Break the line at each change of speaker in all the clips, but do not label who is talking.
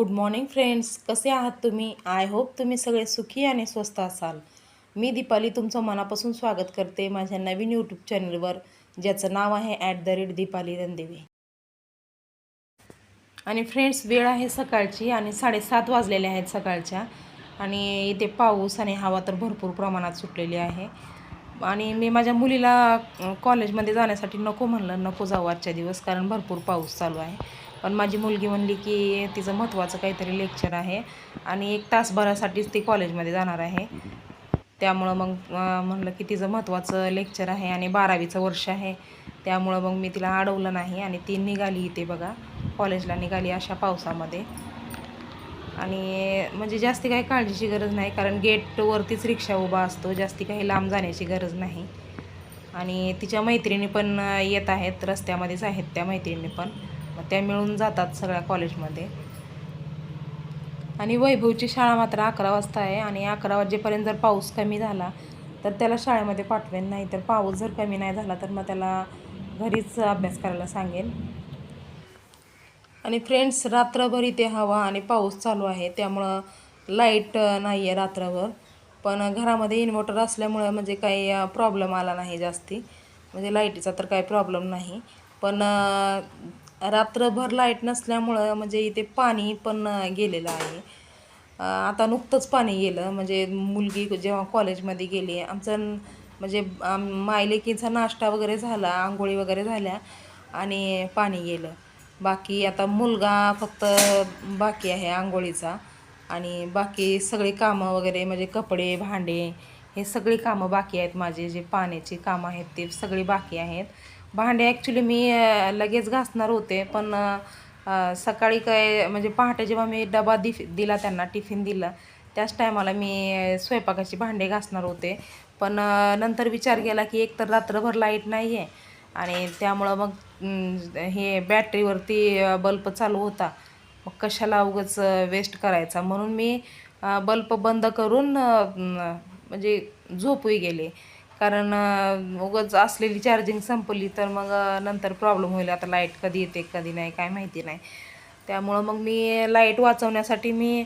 Good morning friends कसे आहात तुम्ही? आय होप तुम्ही सगळे सुखी आणि स्वस्त असाल. मी दीपाली तुमचं मनापासून स्वागत करते माझ्या नवीन यूट्यूब चॅनलवर ज्याचं नाव आहे at the rate Deepali Randevi. आणि फ्रेंड्स वेळ आहे सकाळची आणि साडेसात वाजलेले आहेत सकाळच्या. आणि इथे पाऊस आणि हवा तर भरपूर प्रमाणात सुटलेली आहे. आणि मी माझ्या मुलीला कॉलेजमध्ये जाण्यासाठी नको म्हणलं नको जाऊ आजच्या दिवस कारण भरपूर पाऊस चालू आहे. पण माझी मुलगी म्हणली की तिचं महत्त्वाचं काहीतरी लेक्चर आहे. आणि एक तासभरासाठीच ती कॉलेजमध्ये जाणार आहे. त्यामुळं मग म्हणलं की तिचं महत्त्वाचं लेक्चर आहे आणि बारावीचं वर्ष आहे. त्यामुळं मग मी तिला अडवलं नाही आणि ती निघाली इथे बघा. कॉलेजला निघाली अशा पावसामध्ये. आणि म्हणजे जास्ती काही काळजीची गरज नाही कारण गेटवरतीच रिक्षा उभा असतो. जास्ती काही लांब जाण्याची गरज नाही. आणि तिच्या मैत्रिणी पण येत आहेत. रस्त्यामध्येच आहेत त्या मैत्रिणी पण. मग त्या मिळून जातात सगळ्या कॉलेजमध्ये. आणि वैभवची शाळा मात्र अकरा वाजता आहे आणि अकरा वाजेपर्यंत जर पाऊस कमी झाला तर त्याला शाळेमध्ये पाठवेन. नाही तर पाऊस जर कमी नाही झाला तर मग त्याला घरीच अभ्यास करायला सांगेन. आणि फ्रेंड्स रात्रभर इथे हवा आणि पाऊस चालू आहे. त्यामुळं लाइट नाही आहे रात्रभर. पण घरामध्ये इन्व्हर्टर असल्यामुळं म्हणजे काही प्रॉब्लेम आला नाही जास्ती. म्हणजे लाईटीचा तर काही प्रॉब्लेम नाही. पण रात्रभर लाइट नसल्यामुळं म्हणजे इथे पाणी पण गेलेलं आहे. आता नुकतंच पाणी गेलं. म्हणजे मुलगी जेव्हा कॉलेजमध्ये गेली आमचं म्हणजे आम- मायलेकीचा नाश्ता वगैरे झाला आंघोळी वगैरे झाल्या आणि पाणी गेलं. बाकी आता मुलगा फक्त बाकी आहे आंघोळीचा आणि बाकी सगळी कामं वगैरे म्हणजे कपडे भांडे हे सगळी कामं बाकी आहेत माझे. जे पाण्याची कामं आहेत ते सगळी बाकी आहेत. भांडे ॲक्च्युली मी लगेच घासणार होते पण सकाळी काय म्हणजे पहाटे जेव्हा मी डबा दि दिला त्यांना टिफिन दिला त्याच टायमाला मी स्वयंपाकाची भांडे घासणार होते. पण नंतर विचार केला की एक तर रात्रभर लाइट नाही आहे आणि त्यामुळं मग हे बॅटरीवरती बल्ब चालू होता. मग कशाला उगाच वेस्ट करायचा? म्हणून मी बल्ब बंद करून म्हणजे झोपूही गेले. कारण उगाच असलेली चार्जिंग संपली तर मग नंतर प्रॉब्लेम होईल. आता लाइट कधी येते कधी नाही काय माहिती नाही. त्यामुळं मग मी लाइट वाचवण्यासाठी मी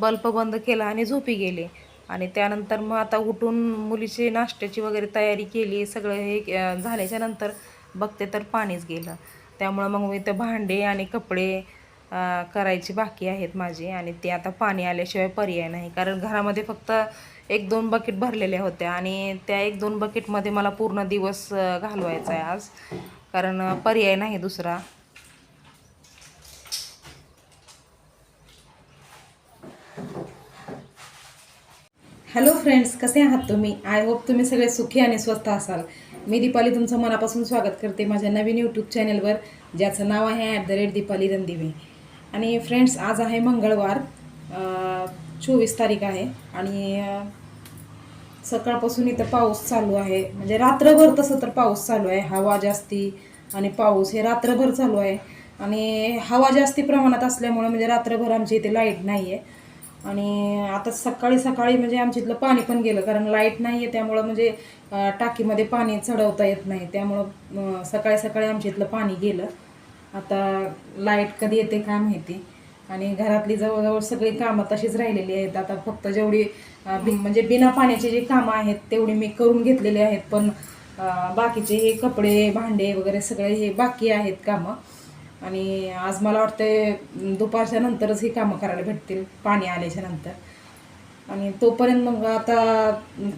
बल्ब बंद केला आणि झोपी गेले. आणि त्यानंतर मग आता उठून मुलीची नाश्त्याची वगैरे तयारी केली. सगळं हे झाल्याच्यानंतर बघते तर पाणीच गेलं. त्यामुळं मग मी ते भांडे आणि कपडे करायची बाकी आहेत माझे. आणि ते आता पाणी आल्याशिवाय पर्याय नाही. कारण घरामध्ये फक्त एक दोन बकेट भरलेल्या होत्या आणि त्या एक दोन बकेटमध्ये मला पूर्ण दिवस घालवायचा आहे आज. कारण पर्याय नाही दुसरा. हॅलो फ्रेंड्स कसे आहात तुम्ही? आय होप तुम्ही सगळे सुखी आणि स्वस्त असाल. मी दीपाली तुमचं मनापासून स्वागत करते माझ्या नवीन यूट्यूब चॅनलवर ज्याचं नाव आहे at the rate Deepali Randive. आणि फ्रेंड्स आज आहे मंगळवार. चोवीस तारीख आहे आणि सकाळपासून इथं पाऊस चालू आहे. म्हणजे रात्रभर तसं तर पाऊस चालू आहे. हवा जास्ती आणि पाऊस हे रात्रभर चालू आहे. आणि हवा जास्ती प्रमाणात असल्यामुळे म्हणजे रात्रभर आमच्या इथे लाइट नाही आहे आणि आता सकाळी सकाळी म्हणजे आमच्या इथलं पाणी पण गेलं. कारण लाइट नाही आहे त्यामुळं म्हणजे टाकीमध्ये पाणी चढवता येत नाही. त्यामुळं सकाळी सकाळी आमच्या इथलं पाणी गेलं. आता लाइट कधी येते काय माहिती. आणि घरातली जवळजवळ सगळी कामं तशीच राहिलेली आहेत. आता फक्त जेवढी बि- म्हणजे बिना पाण्याची जी कामं आहेत तेवढी मी करून घेतलेली आहेत. पण बाकीचे हे कपडे भांडे वगैरे सगळे हे बाकी आहेत कामं. आणि आज मला वाटतं दुपारच्या नंतरच ही कामं करायला भेटतील पाणी आल्याच्यानंतर. आणि तोपर्यंत मग आता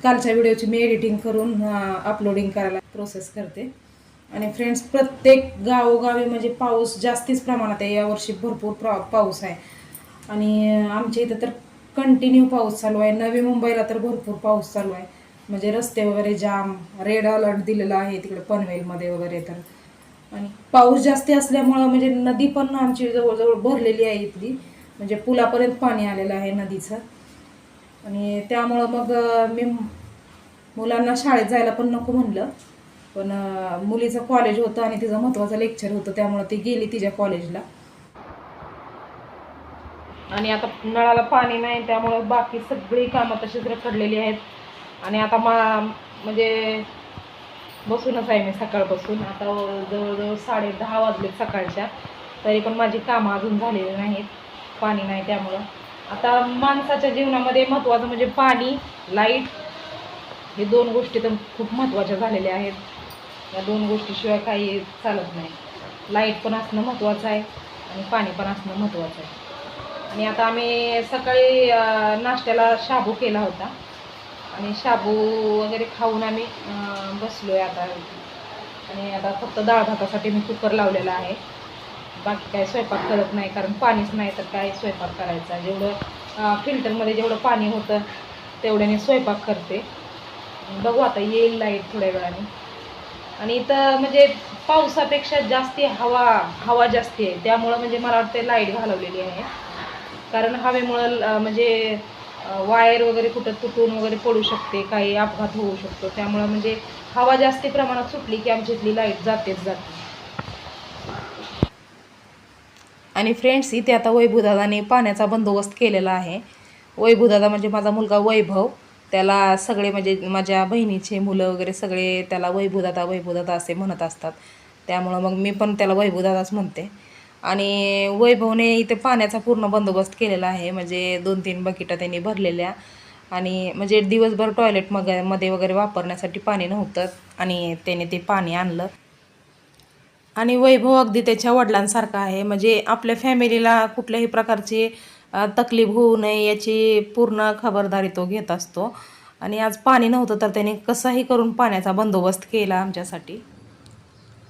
कालच्या व्हिडिओची मी एडिटिंग करून अपलोडिंग करायला प्रोसेस करते. आणि फ्रेंड्स प्रत्येक गावोगावी म्हणजे पाऊस जास्तीच प्रमाणात आहे. यावर्षी भरपूर प्रा पाऊस आहे. आणि आमच्या इथं तर कंटिन्यू पाऊस चालू आहे. नवी मुंबईला तर भरपूर पाऊस चालू आहे. म्हणजे रस्ते वगैरे जाम रेड अलर्ट दिलेला आहे तिकडे पनवेलमध्ये वगैरे तर. आणि पाऊस जास्ती असल्यामुळं म्हणजे नदी पण आमची जवळजवळ भरलेली आहे इथली. म्हणजे पुलापर्यंत पाणी आलेलं आहे नदीचं. आणि त्यामुळं मग मी मुलांना शाळेत जायला पण नको म्हणलं. पण मुलीचं कॉलेज होतं आणि तिचं महत्त्वाचं लेक्चर होतं त्यामुळं ती गेली तिच्या कॉलेजला आणि आता नळाला पाणी नाही त्यामुळं बाकी सगळी कामं तशीच रखडलेली आहेत. आणि आता मा म्हणजे बसूनच आहे मी सकाळपासून. आता जवळजवळ साडे दहा वाजले सकाळच्या. तरी पण माझी कामं अजून झालेली नाहीत. पाणी नाही त्यामुळं. आता माणसाच्या जीवनामध्ये महत्त्वाचं म्हणजे पाणी लाइट हे दोन गोष्टी तर खूप महत्त्वाच्या झालेल्या आहेत. या दोन गोष्टीशिवाय काही चालत नाही. लाइट पण असणं महत्त्वाचं आहे आणि पाणी पण असणं महत्त्वाचं आहे. आणि आता आम्ही सकाळी नाश्त्याला शाबू केला होता. आणि शाबू वगैरे खाऊन आम्ही बसलो आहे आता. आणि आता फक्त डाळ भातासाठी मी कुकर लावलेला आहे. बाकी काय स्वयंपाक करत नाही कारण पाणीच नाही तर काय स्वयंपाक करायचा? जेवढं फिल्टरमध्ये जेवढं पाणी होतं तेवढ्याने स्वयंपाक करते. बघू आता येईल लाइट थोड्या वेळाने. आणि इथं म्हणजे पावसापेक्षा जास्ती हवा हवा जास्ती आहे. त्यामुळं म्हणजे मला वाटतं लाइट घालवलेली आहे. कारण हवेमुळं म्हणजे वायर वगैरे कुठं तुटून वगैरे पडू शकते काही अपघात होऊ शकतो. त्यामुळं म्हणजे हवा जास्ती प्रमाणात सुटली की आमची इथली लाइट जातेच जाते. आणि फ्रेंड्स इथे आता वैभूदादाने पाण्याचा बंदोबस्त केलेला आहे. वैभूदादा म्हणजे माझा मुलगा वैभव. त्याला सगळे म्हणजे माझ्या बहिणीचे मुलं वगैरे सगळे त्याला वैभूदादा वैभूदादा असे म्हणत असतात. त्यामुळं मग मी पण त्याला वैभूदादाच म्हणते. आणि वैभवने इथे पाण्याचा पूर्ण बंदोबस्त केलेला आहे. म्हणजे दोन तीन बकिटं त्यांनी भरलेल्या. आणि म्हणजे दिवसभर टॉयलेट मग मध्ये वगैरे वापरण्यासाठी पाणी नव्हतं आणि त्याने ते पाणी आणलं. आणि वैभव अगदी त्याच्या वडिलांसारखा आहे. म्हणजे आपल्या फॅमिलीला कुठल्याही प्रकारची तकलीफ होऊ नये याची पूर्ण खबरदारी तो घेत असतो. आणि आज पाणी नव्हतं तर त्याने कसाही करून पाण्याचा बंदोबस्त केला आमच्यासाठी.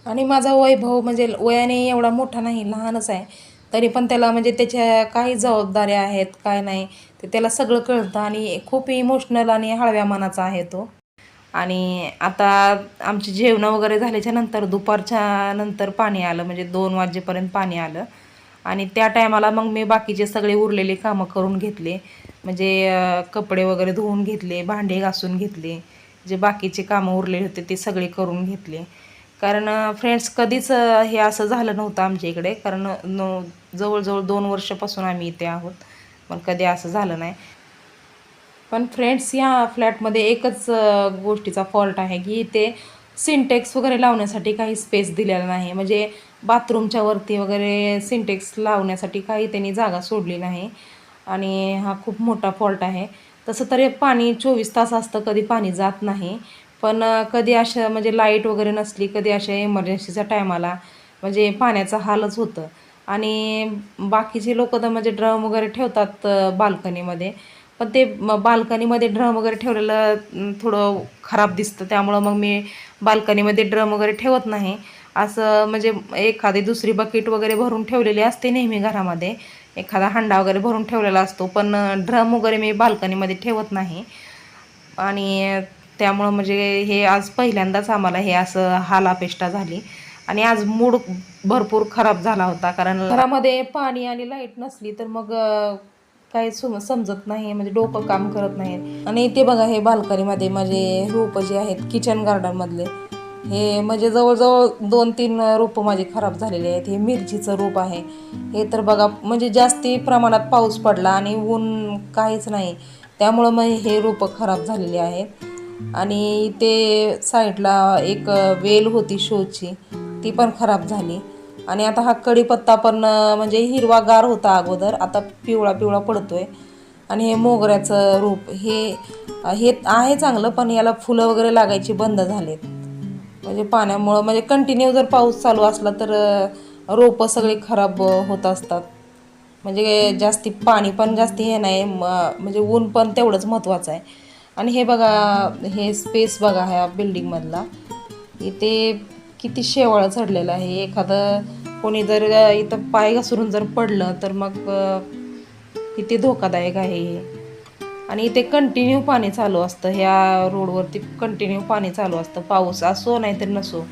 आणि माझा वैभव म्हणजे वयाने एवढा मोठा नाही लहानच आहे. तरी पण त्याला म्हणजे त्याच्या काही जबाबदाऱ्या आहेत काय नाही ते त्याला सगळं कळतं आणि खूप इमोशनल आणि हळव्या मनाचा आहे तो. आणि आता आमची जेवणं वगैरे झाल्याच्यानंतर दुपारच्या नंतर पाणी आलं म्हणजे दोन वाजेपर्यंत पाणी आलं. आणि त्या टायमाला मग मी बाकीचे सगळे उरलेले कामं करून घेतले. म्हणजे कपडे वगैरे धुवून घेतले भांडे घासून घेतले. जे बाकीचे कामं उरलेले होते ते सगळे करून घेतले. कारण फ्रेंड्स कधीच हे असं झालं नव्हतं आमच्या इकडे. कारण जवळजवळ दोन वर्षापासून आम्ही इथे आहोत. पण कधी असं झालं नाही. पण फ्रेंड्स या फ्लॅटमध्ये एकच गोष्टीचा फॉल्ट आहे की इथे सिंटेक्स वगैरे लावण्यासाठी काही स्पेस दिलेला नाही. म्हणजे बाथरूमच्या वरती वगैरे सिंटेक्स लावण्यासाठी काही त्यांनी जागा सोडली नाही. आणि हा खूप मोठा फॉल्ट आहे. तसं तरी पाणी चोवीस तास असतं कधी पाणी जात नाही. पण कधी अशा म्हणजे लाइट वगैरे नसली कधी अशा इमर्जन्सीच्या टायमाला म्हणजे पाण्याचा हालच होतं. आणि बाकीचे लोक तर म्हणजे ड्रम वगैरे ठेवतात बाल्कनीमध्ये. पण ते बाल्कनीमध्ये ड्रम वगैरे ठेवलेलं थोडं खराब दिसतं. त्यामुळं मग मी बाल्कनीमध्ये ड्रम वगैरे ठेवत नाही. असं म्हणजे एखादी दुसरी बकेट वगैरे भरून ठेवलेली असते नेहमी घरामध्ये. एखादा हंडा वगैरे भरून ठेवलेला असतो पण ड्रम वगैरे मी बाल्कनीमध्ये ठेवत नाही. आणि त्यामुळं म्हणजे हे आज पहिल्यांदाच आम्हाला हे असं हालापेष्टा झाली. आणि आज मूड भरपूर खराब झाला होता कारण घरामध्ये पाणी आणि लाइट नसली तर मग काही सुम समजत नाही म्हणजे डोकं काम करत नाही आणि ते बघा हे बाल्कनीमध्ये माझे रोपं जे आहेत किचन गार्डनमधले हे म्हणजे जवळजवळ दोन तीन रोपं माझे खराब झालेले आहेत. हे मिरचीचं रोप आहे. हे तर बघा म्हणजे जास्ती प्रमाणात पाऊस पडला आणि ऊन काहीच नाही. त्यामुळं मग हे रोपं खराब झालेली आहेत. आणि ते साईडला एक वेल होती शोची ती पण खराब झाली. आणि आता हा कढीपत्ता पण म्हणजे हिरवागार होता अगोदर आता पिवळा पिवळा पडतोय. आणि हे मोगऱ्याचं रूप हे हे आहे चांगलं पण याला फुलं वगैरे लागायची बंद झालेत. म्हणजे पाण्यामुळं म्हणजे कंटिन्यू जर पाऊस चालू असला तर रोपं सगळी खराब होत असतात. म्हणजे जास्ती पाणी पण जास्ती हे नाही म- म्हणजे ऊन पण तेवढंच महत्त्वाचं आहे. आणि हे बघा हे स्पेस बघा ह्या बिल्डिंगमधला इथे किती शेवाळ चढलेलं आहे. एखादं कोणी जर इथं पाय घसरून जर पडलं तर मग किती धोकादायक आहे हे. आणि इथे कंटिन्यू पाणी चालू असतं. ह्या रोडवरती कंटिन्यू पाणी चालू असतं. पाऊस असो नाहीतर नसो.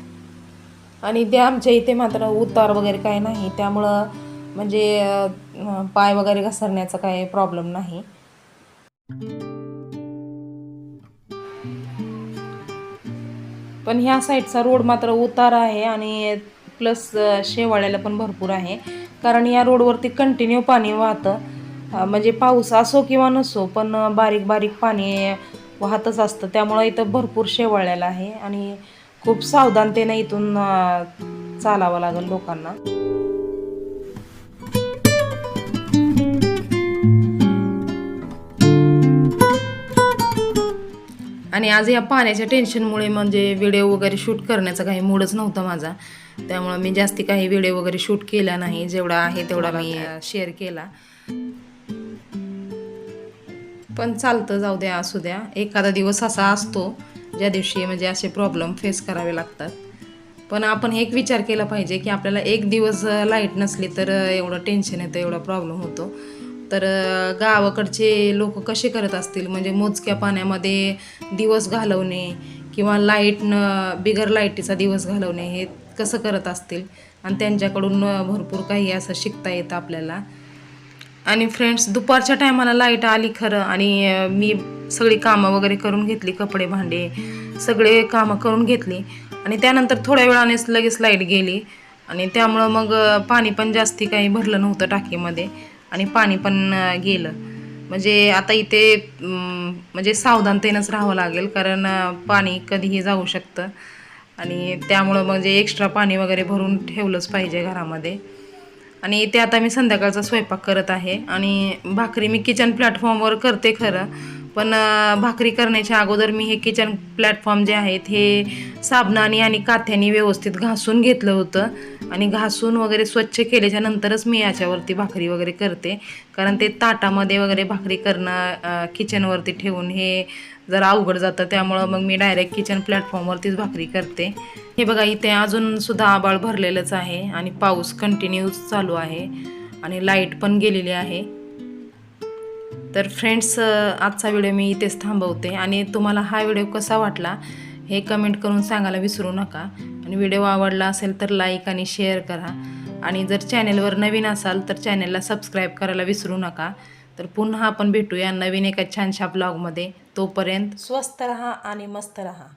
आणि ते आमच्या इथे मात्र उतार वगैरे काही नाही. त्यामुळं म्हणजे पाय वगैरे घसरण्याचा काही प्रॉब्लेम नाही. पण ह्या साईडचा रोड मात्र उतार आहे आणि प्लस शेवाळ्याला पण भरपूर आहे. कारण या रोडवरती कंटिन्यू पाणी वाहतं. म्हणजे पाऊस असो किंवा नसो पण बारीक बारीक पाणी वाहतच असतं. त्यामुळं इथं भरपूर शेवाळलेलं आहे आणि खूप सावधानतेनं इथून चालावं लागेल लोकांना. आणि आज या पाण्याच्या टेन्शनमुळे म्हणजे व्हिडिओ वगैरे शूट करण्याचा काही मूडच नव्हता माझा. त्यामुळं मी जास्ती काही व्हिडिओ वगैरे शूट केला नाही. जेवढा आहे तेवढा मी शेअर केला. पण चालतं जाऊ द्या असू द्या. एखादा दिवस असा असतो ज्या दिवशी म्हणजे असे प्रॉब्लेम फेस करावे लागतात. पण आपण एक विचार केला पाहिजे की आपल्याला एक दिवस लाइट नसली तर एवढं टेन्शन येतं एवढा प्रॉब्लेम होतो. तर गावाकडचे लोक कसे करत असतील? म्हणजे मोजक्या पाण्यामध्ये दिवस घालवणे किंवा लाइट न बिगर लाईटीचा दिवस घालवणे हे कसं करत असतील? आणि त्यांच्याकडून भरपूर काही असं शिकता येतं आपल्याला. आणि फ्रेंड्स दुपारच्या टायमाला लाइट आली खरं आणि मी सगळी कामं वगैरे करून घेतली कपडे भांडे सगळे कामं करून घेतली. आणि त्यानंतर थोड्या वेळानेच लगेच लाइट गेली. आणि त्यामुळं मग पाणी पण जास्ती काही भरलं नव्हतं टाकीमध्ये. आणि पाणी पण गेलं. म्हणजे आता इथे म्हणजे सावधानतेनंच राहावं लागेल कारण पाणी कधीही जाऊ शकतं. आणि त्यामुळं म्हणजे एक्स्ट्रा पाणी वगैरे भरून ठेवलंच पाहिजे घरामध्ये. आणि ते आता मी संध्याकाळचा स्वयंपाक करत आहे. आणि भाकरी मी किचन प्लॅटफॉर्मवर करते खरं. पण भाकरी करण्याच्या अगोदर मी हे किचन प्लॅटफॉर्म जे आहेत हे साबणाने आणि काथ्याने व्यवस्थित घासून घेतलं होतं. आणि घासून वगैरे स्वच्छ केल्याच्या नंतरच मी याच्यावरती भाकरी वगैरे करते. कारण ते ताटामध्ये वगैरे भाकरी करणं किचनवरती ठेवून हे जरा अवघड जातं. त्यामुळं मग मी डायरेक्ट किचन प्लॅटफॉर्मवरतीच भाकरी करते. हे बघा इथे अजूनसुद्धा आबाळ भरलेलंच आहे आणि पाऊस कंटिन्यूस चालू आहे. आणि लाइट पण गेलेली आहे. तर फ्रेंड्स आजचा व्हिडिओ मी इथेच थांबवते. आणि तुम्हाला हा व्हिडिओ कसा वाटला हे कमेंट करून सांगायला विसरू नका. आणि व्हिडिओ आवडला असेल तर लाईक आणि शेअर करा. आणि जर चॅनेलवर नवीन असाल तर चॅनेलला सबस्क्राईब करायला विसरू नका. तर पुन्हा आपण भेटूया नवीन एका छानशा ब्लॉगमध्ये तोपर्यंत स्वस्त रहा आणि मस्त रहा.